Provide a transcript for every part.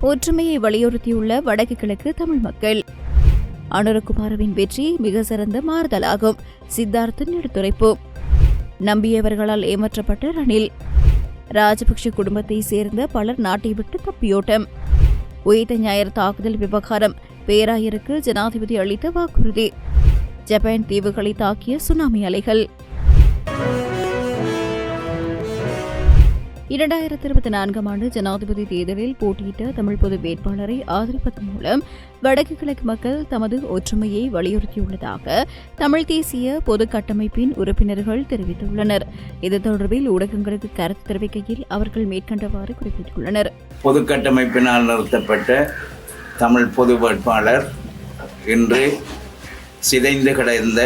ஒற்றுமையை வலியுறுத்தியுள்ள வடக்கு கிழக்கு தமிழ் மக்கள். அனுரகுமாரவின் வெற்றி மிக சிறந்த மாறுதலாகும். சித்தார்த்தன் எடுத்துரைப்பு. நம்பியவர்களால் ஏமாற்றப்பட்ட ரணில். ராஜபக்ஷ குடும்பத்தை சேர்ந்த பலர் நாட்டை விட்டு தப்பியோட்டம். உயிர்த்த ஞாயிறு தாக்குதல் விவகாரம். பேராயருக்கு ஜனாதிபதி அளித்த வாக்குறுதி. ஜப்பான் தீவுகளை தாக்கிய சுனாமி அலைகள். இரண்டாயிரத்தி இருபத்தி நான்காம் ஆண்டு ஜனாதிபதி தேர்தலில் போட்டியிட்ட தமிழ் பொது வேட்பாளரை ஆதரிப்பதன் மூலம் வடக்கு கிழக்கு மக்கள் தமது ஒற்றுமையை வலியுறுத்தியுள்ளதாக தமிழ் தேசிய பொது கட்டமைப்பின் உறுப்பினர்கள் தெரிவித்துள்ளனர். இது தொடர்பில் ஊடகங்களுக்கு கருத்து தெரிவிக்கையில் அவர்கள் மேற்கண்டவாறு குறிப்பிட்டுள்ளனர். பொது கட்டமைப்பினால் நிறுத்தப்பட்ட தமிழ் பொது வேட்பாளர் இன்று சிதைந்து கிடந்த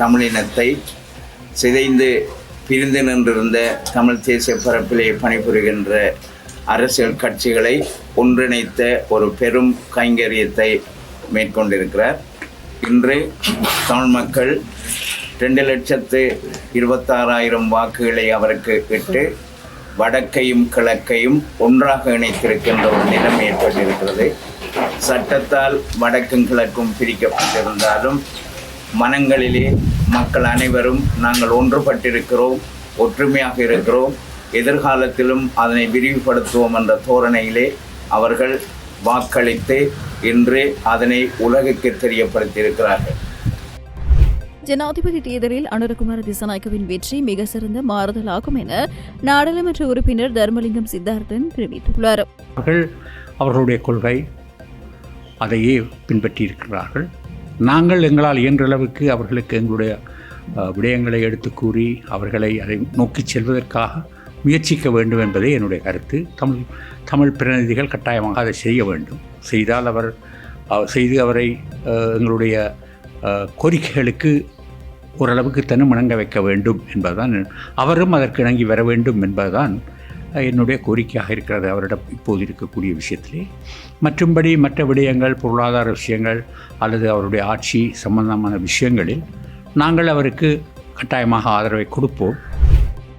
தமிழினத்தை சிதைந்து பிரிந்து நின்றிருந்த தமிழ் தேசிய பரப்பிலே பணிபுரிகின்ற அரசியல் கட்சிகளை ஒன்றிணைத்த ஒரு பெரும் கைங்கரியத்தை மேற்கொண்டிருக்கிறார். இன்று தமிழ் மக்கள் ரெண்டு லட்சத்து இருபத்தாறாயிரம் வாக்குகளை அவருக்கு இட்டு வடக்கையும் கிழக்கையும் ஒன்றாக இணைத்திருக்கின்ற ஒரு நிலைமை ஏற்பட்டிருக்கிறது. சட்டத்தால் வடக்கும் கிழக்கும் பிரிக்கப்பட்டிருந்தாலும் மனங்களிலே மக்கள் அனைவரும் நாங்கள் ஒன்றுபட்டிருக்கிறோம் ஒற்றுமையாக இருக்கிறோம். எதிர்காலத்திலும் அதனை விரிவுபடுத்துவோம் என்ற தோரணையிலே அவர்கள் வாக்களித்து இன்று அதனை உலகுக்கு தெரியப்படுத்தியிருக்கிறார்கள். ஜனாதிபதி தேர்தலில் அனுரகுமார திசநாயக்கவின் வெற்றி மிக சிறந்த மாறுதலாகும் என நாடாளுமன்ற உறுப்பினர் தர்மலிங்கம் சித்தார்த்தன் தெரிவித்துள்ளார். அவர்கள் அவர்களுடைய கொள்கை அதையே பின்பற்றியிருக்கிறார்கள். நாங்கள் எங்களால் இயன்றளவுக்கு அவர்களுக்கு எங்களுடைய விடயங்களை எடுத்து கூறி அவர்களை அதை நோக்கி செல்வதற்காக முயற்சிக்க வேண்டும் என்பதே என்னுடைய கருத்து. தமிழ் தமிழ் பிரதிநிதிகள் கட்டாயமாக அதை செய்ய வேண்டும். செய்தால் அவர் செய்து அவரை எங்களுடைய கோரிக்கைகளுக்கு ஓரளவுக்கு தன்னும் இணங்க வைக்க வேண்டும் என்பதுதான் அவரும் அதற்கு இணங்கி வர வேண்டும் என்பதுதான் என்னுடைய கோரிக்கையாக இருக்கிறது அவரிடம் இப்போது இருக்கக்கூடிய விஷயத்திலே. மற்றும்படி மற்ற விடயங்கள் பொருளாதார விஷயங்கள் அல்லது அவருடைய ஆட்சி சம்பந்தமான விஷயங்களில் நாங்கள் அவருக்கு கட்டாயமாக ஆதரவை கொடுப்போம்.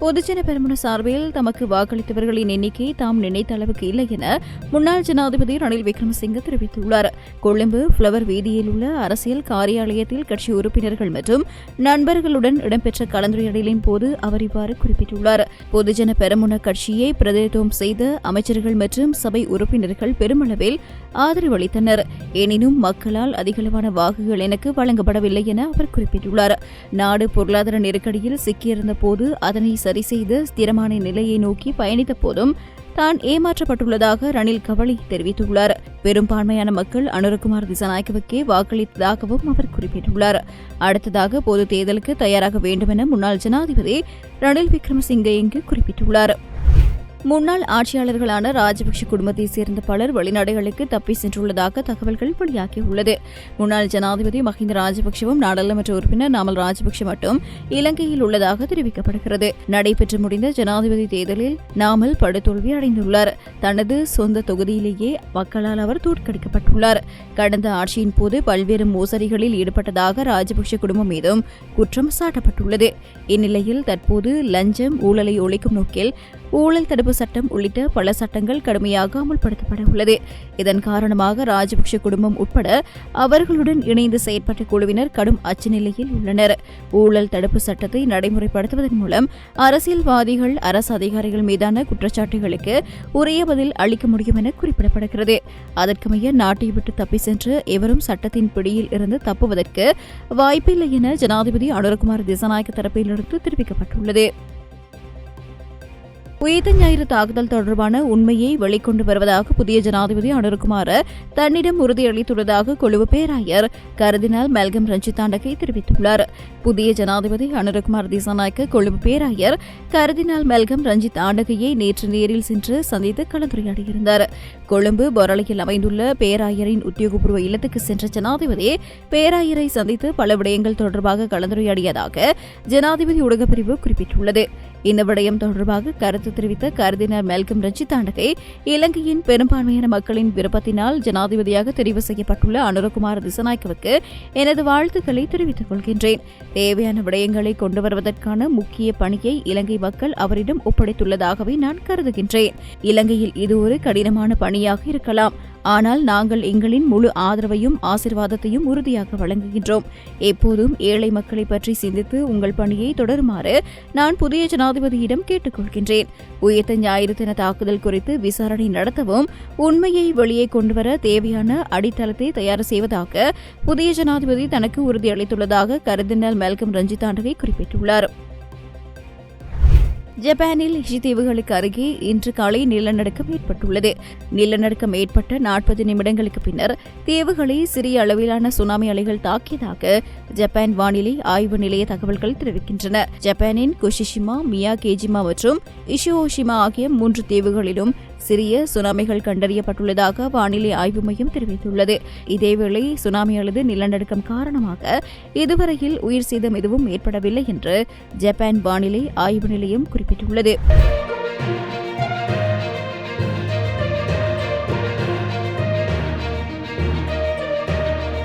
பொதுஜன பெருமன சார்பில் தமக்கு வாக்களித்தவர்களின் எண்ணிக்கை தாம் நினைத்த அளவுக்கு இல்லை என முன்னாள் ஜனாதிபதி ரணில் விக்ரமசிங்க தெரிவித்துள்ளார். கொழும்பு ஃப்ளவர் வீதியில் உள்ள அரசியல் காரியாலயத்தில் கட்சி உறுப்பினர்கள் மற்றும் நண்பர்களுடன் இடம்பெற்ற கலந்துரையாடலின் போது அவர் இவ்வாறு குறிப்பிட்டுள்ளார். பொதுஜன பெருமுன கட்சியை பிரதிநிதித்துவம் செய்த அமைச்சர்கள் மற்றும் சபை உறுப்பினர்கள் பெருமளவில் ஆதரவு அளித்தனர். எனினும் மக்களால் அதிகளவான வாக்குகள் எனக்கு வழங்கப்படவில்லை என அவர் குறிப்பிட்டுள்ளார். நாடு பொருளாதார நெருக்கடியில் சிக்கியிருந்த போது அதனை சரி செய்து ஸ்திரமான நிலையை நோக்கி பயணித்த போதும் தான் ஏமாற்றப்பட்டுள்ளதாக ரணில் கவலை தெரிவித்துள்ளார். பெரும்பான்மையான மக்கள் அனுரகுமார் திசநாயக்கவுக்கே வாக்களித்ததாகவும் அவர் குறிப்பிட்டுள்ளார். அடுத்ததாக பொது தேர்தலுக்கு தயாராக வேண்டும் என முன்னாள் ஜனாதிபதி ரணில் விக்ரமசிங்கே இங்கு குறிப்பிட்டுள்ளார். முன்னாள் ஆட்சியாளர்களான ராஜபக்ஷ குடும்பத்தைச் சேர்ந்த பலர் வெளிநாடுகளுக்கு தப்பி சென்றுள்ளதாக தகவல்கள் வெளியாகியுள்ளது. முன்னாள் ஜனாதிபதி மஹிந்த ராஜபக்ஷவும் நாடாளுமன்ற உறுப்பினர் நாமல் ராஜபக்ஷ மட்டும் இலங்கையில் உள்ளதாக தெரிவிக்கப்படுகிறது. நடைபெற்று முடிந்த ஜனாதிபதி தேர்தலில் நாமல் படுதோல்வி அடைந்துள்ளார். தனது சொந்த தொகுதியிலேயே மக்களால் அவர் தோற்கடிக்கப்பட்டுள்ளார். கடந்த ஆட்சியின் போது பல்வேறு மோசடிகளில் ஈடுபட்டதாக ராஜபக்ஷ குடும்பம் மீதும் குற்றம் சாட்டப்பட்டுள்ளது. இந்நிலையில் தற்போது லஞ்சம் ஊழலை ஒழிக்கும் நோக்கில் ஊழல் தடுப்பு சட்டம் உள்ளிட்ட பல சட்டங்கள் கடுமையாக அமல்படுத்தப்பட உள்ளது. இதன் காரணமாக ராஜபக்ஷ குடும்பம் உட்பட அவர்களுடன் இணைந்து செயற்பட்ட குழுவினர் கடும் அச்சநிலையில் உள்ளனர். ஊழல் தடுப்பு சட்டத்தை நடைமுறைப்படுத்துவதன் மூலம் அரசியல்வாதிகள் அரசு அதிகாரிகள் மீதான குற்றச்சாட்டுகளுக்கு உரிய பதில் அளிக்க முடியும் என குறிப்பிடப்படுகிறது. அதற்கமைய நாட்டை விட்டு தப்பி சென்று எவரும் சட்டத்தின் பிடியில் இருந்து தப்புவதற்கு வாய்ப்பில்லை என ஜனாதிபதி அனுரகுமார் திசநாயக்க தரப்பிலிருந்து தெரிவிக்கப்பட்டுள்ளது. உயிர் ஞாயிறு தாக்குதல் தொடர்பான உண்மையை வெளிக்கொண்டு வருவதாக புதிய ஜனாதிபதி அனுர்குமார தன்னிடம் உறுதியளித்துள்ளதாக கொழுவு பேராயர் கருதினால் மெல்கம் ரஞ்சிதாண்டகை தெரிவித்துள்ளார். புதிய ஜனாதிபதி அனுரகுமார் திசாநாயக்க கொழும்பு பேராயர் கருதினால் மெல்கம் ரஞ்சித் ஆண்டகையை நேற்று நேரில் சென்று சந்தித்து கலந்துரையாடியிருந்தார். கொழும்பு பொரளையில் அமைந்துள்ள பேராயரின் உத்தியோகபூர்வ இல்லத்துக்கு சென்ற ஜனாதிபதி பேராயரை சந்தித்து பல விடயங்கள் தொடர்பாக கலந்துரையாடியதாக ஜனாதிபதி ஊடகப்பிரிவு குறிப்பிட்டுள்ளது. இந்த விடயம் தொடர்பாக கருத்து தெரிவித்த கருதினர் மெல்கம் ரஞ்சிதாண்டகே இலங்கையின் பெரும்பான்மையான மக்களின் விருப்பத்தினால் ஜனாதிபதியாக தெரிவு செய்யப்பட்டுள்ள அனுரகுமார் திசநாயக்கவுக்கு எனது வாழ்த்துக்களை தெரிவித்துக் கொள்கின்றேன். தேவையான விடயங்களை கொண்டு வருவதற்கான முக்கிய பணியை இலங்கை மக்கள் அவரிடம் ஒப்படைத்துள்ளதாகவே நான் கருதுகின்றேன். இலங்கையில் இது ஒரு கடினமான பணியாக இருக்கலாம். ஆனால் நாங்கள் எங்களின் முழு ஆதரவையும் ஆசிர்வாதத்தையும் உறுதியாக வழங்குகின்றோம். எப்போதும் ஏழை மக்களை பற்றி சிந்தித்து உங்கள் பணியை தொடருமாறு நான் புதிய ஜனாதிபதியிடம் கேட்டுக்கொள்கின்றேன். உயிர்த்த ஞாயிறு தின தாக்குதல் குறித்து விசாரணை நடத்தவும் உண்மையை வெளியே கொண்டுவர தேவையான அடித்தளத்தை தயார் செய்வதாக புதிய ஜனாதிபதி தனக்கு உறுதியளித்துள்ளதாக கருதினால் மெல்கம் ஆண்டவை குறிப்பிட்டுள்ளார். ஜப்பானில் இஷி தீவுகளுக்கு அருகே இன்று காலை நிலநடுக்கம் ஏற்பட்டுள்ளது. நிலநடுக்கம் ஏற்பட்ட நாற்பது நிமிடங்களுக்கு பின்னர் தீவுகளை சிறிய அளவிலான சுனாமி அலைகள் தாக்கியதாக ஜப்பான் வானிலை ஆய்வு நிலைய தகவல்கள் தெரிவிக்கின்றன. ஜப்பானின் குஷிஷிமா மியா கேஜிமா மற்றும் இஷியோஷிமா ஆகிய மூன்று தீவுகளிலும் சிறிய சுனாமிகள் கண்டறியப்பட்டுள்ளதாக வானிலை ஆய்வு மையம் தெரிவித்துள்ளது. இதேவேளை சுனாமி அல்லது நிலநடுக்கம் காரணமாக இதுவரையில் உயிர் சேதம் எதுவும் ஏற்படவில்லை என்று ஜப்பான் வானிலை ஆய்வு நிலையம் குறிப்பிட்டுள்ளது.